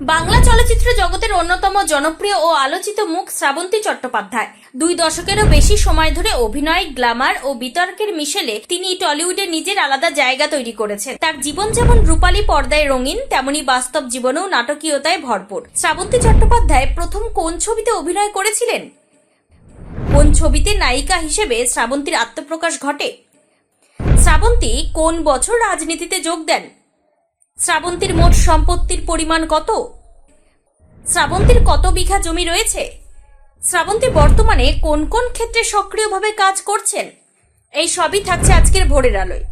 বাংলা চলচ্চিত্র জগতের অন্যতম জনপ্রিয় ও আলোচিত মুখ শ্রাবন্তী চট্টোপাধ্যায়। দুই দশকেরও বেশি সময় ধরে অভিনয়, গ্ল্যামার ও বিতর্কের মিশেলে তিনি টলিউডে নিজের আলাদা জায়গা তৈরি করেছেন। তার জীবন যেমন রূপালী পর্দায় রঙিন, তেমনি বাস্তব জীবনেও নাটকীয়তায় ভরপুর। শ্রাবন্তী চট্টোপাধ্যায় প্রথম কোন ছবিতে অভিনয় করেছিলেন? কোন ছবিতে নায়িকা হিসেবে শ্রাবন্তীর আত্মপ্রকাশ ঘটে? শ্রাবন্তী কোন বছর রাজনীতিতে যোগ দেন? শ্রাবন্তীর মোট সম্পত্তির পরিমাণ কত? শ্রাবন্তীর কত বিঘা জমি রয়েছে? শ্রাবন্তী বর্তমানে কোন কোন ক্ষেত্রে সক্রিয়ভাবে কাজ করছেন? এই সবই থাকছে আজকের ভোরের আলোয়।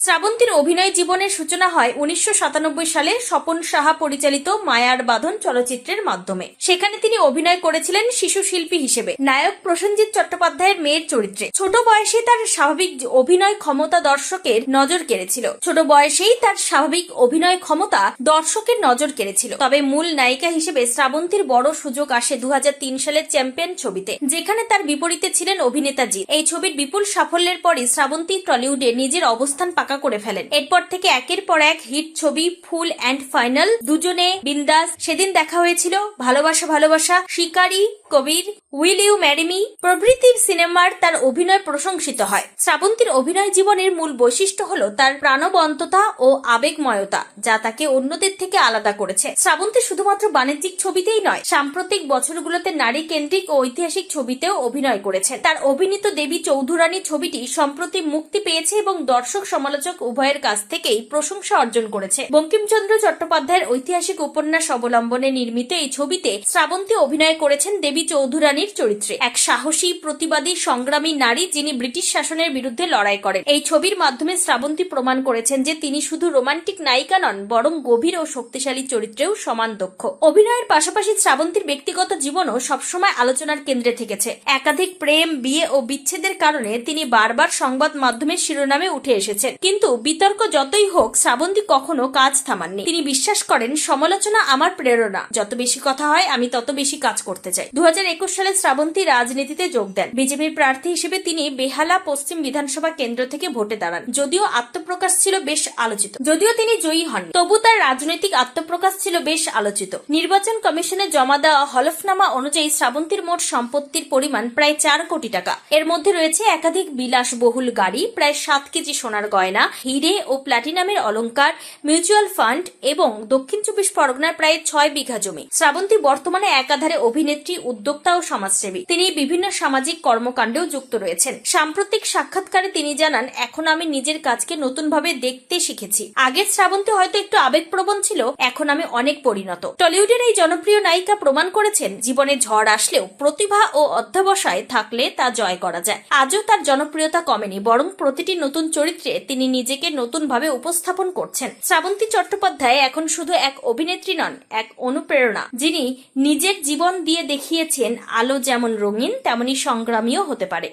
শ্রাবন্তীর অভিনয় জীবনের সূচনা হয় উনিশশো সাতানব্বই সালে স্বপন সাহা পরিচালিত মায়ার বাঁধন চলচ্চিত্রের মাধ্যমে। সেখানে তিনি অভিনয় করেছিলেন শিশু শিল্পী হিসেবে। নায়ক প্রসেনজিৎ চট্টোপাধ্যায়ের মেয়ের চরিত্রে। ছোট বয়সে তার স্বাভাবিক অভিনয় ক্ষমতা দর্শকের নজর কেড়েছিল। ছোট বয়সেই তার স্বাভাবিক অভিনয় ক্ষমতা দর্শকের নজর কেড়েছিল। তবে মূল নায়িকা হিসেবে শ্রাবন্তীর বড় সুযোগ আসে দু হাজার তিন সালের চ্যাম্পিয়ন ছবিতে, যেখানে তার বিপরীতে ছিলেন অভিনেতা জিৎ এই ছবির বিপুল সাফল্যের পরে শ্রাবন্তী টলিউডে নিজের অবস্থান পাকা করে ফেলেন। এরপর থেকে একের পর এক হিট ছবি ফুল অ্যান্ড ফাইনাল। দুজনে বিন্দাস। সেদিন দেখা হয়েছিল ভালোবাসা ভালোবাসা, শিকারি কবির, উইল ইউ ম্যারিমি প্রভৃতির সিনেমার তার অভিনয় প্রশংসিত হয়। শ্রাবন্তীর অভিনয় জীবনের মূল বৈশিষ্ট্য হল তার প্রাণবন্ততা ও আবেগময়তা, যা তাকে অন্যদের থেকে আলাদা করেছে। শ্রাবন্তী শুধুমাত্র বাণিজ্যিক ছবিতেই নয়, সাম্প্রতিক বছরগুলোতে নারী কেন্দ্রিক ও ঐতিহাসিক ছবিতেও অভিনয় করেছে। তার অভিনীত দেবী চৌধুরানী ছবিটি সম্প্রতি মুক্তি পেয়েছে এবং দর্শক সমালোচক উভয়ের কাছ থেকেই প্রশংসা অর্জন করেছে। বঙ্কিমচন্দ্র চট্টোপাধ্যায়ের ঐতিহাসিক উপন্যাস অবলম্বনে নির্মিত এই ছবিতে শ্রাবন্তী অভিনয় করেছেন দেবী চৌধুরানীর চরিত্রে। এক সাহসী, প্রতিবাদী, সংগ্রামী নারী যিনি ব্রিটিশ শাসনের বিরুদ্ধে লড়াই করেন। এই ছবির মাধ্যমে শ্রাবন্তী প্রমাণ করেছেন যে তিনি শুধু রোমান্টিক নায়িকা নন, বরং গভীর ও শক্তিশালী চরিত্রেও সমান দক্ষ। অভিনয়ের পাশাপাশি শ্রাবন্তীর ব্যক্তিগত জীবনও সবসময় আলোচনার কেন্দ্রে থেকেছে। একাধিক প্রেম, বিয়ে ও বিচ্ছেদের কারণে তিনি বারবার সংবাদ মাধ্যমের শিরোনামে উঠে এসেছেন। কিন্তু বিতর্ক যতই হোক, শ্রাবন্তী কখনো কাজ থামাননি। তিনি বিশ্বাস করেন, সমালোচনা আমার প্রেরণা। যত বেশি কথা হয়, আমি তত বেশি কাজ করতে চাই। দু সালে শ্রাবন্তী রাজনীতিতে যোগ দেন। বিজেপির প্রার্থী হিসেবে তিনি বেহালা পশ্চিম বিধানসভা কেন্দ্র থেকে ভোটে দাঁড়ান। যদিও আত্মপ্রকাশ ছিল বেশ আলোচিত। যদিও তিনি জয়ী হন তবু তার রাজনৈতিক আত্মপ্রকাশ ছিল বেশ আলোচিত। নির্বাচন কমিশনে জমা দেওয়া হলফনামা অনুযায়ী শ্রাবন্তীর মোট সম্পত্তির পরিমাণ প্রায় চার কোটি টাকা। এর মধ্যে রয়েছে একাধিক বিলাসবহুল গাড়ি, প্রায় সাত কেজি সোনার গয়না, হিরে ও প্ল্যাটিনামের অলংকার, মিউচুয়াল ফান্ড এবং দক্ষিণ চব্বিশ পরগনার প্রায় ছয় বিঘা জমি। শ্রাবন্তী বর্তমানে একাধারে অভিনেত্রী উদ্যোক্তা ও সমাজসেবী। তিনি বিভিন্ন সামাজিক কর্মকাণ্ডেও যুক্ত রয়েছেন। সাম্প্রতিক সাক্ষাৎকারে তিনি জানান, এখন আমি নিজের কাজকে নতুনভাবে দেখতে শিখেছি। আগের শ্রাবন্তী হয়তো একটু আবেগপ্রবণ ছিল, এখন আমি অনেক পরিণত। টলিউডের এই জনপ্রিয় নায়িকা প্রমাণ করেছেন, জীবনে ঝড় আসলেও প্রতিভা ও অধ্যবসায় থাকলে তা জয় করা যায়। আজও তার জনপ্রিয়তা কমেনি, বরং প্রতিটি নতুন চরিত্রে তিনি নিজেকে নতুনভাবে উপস্থাপন করছেন। শ্রাবন্তী চট্টোপাধ্যায় এখন শুধু এক অভিনেত্রী নন, এক অনুপ্রেরণা, যিনি নিজের জীবন দিয়ে দেখিয়েছেন আলো যেমন রঙিন তেমনি সংগ্রামীও হতে পারে।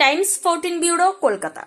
Times fourteen bureau Kolkata.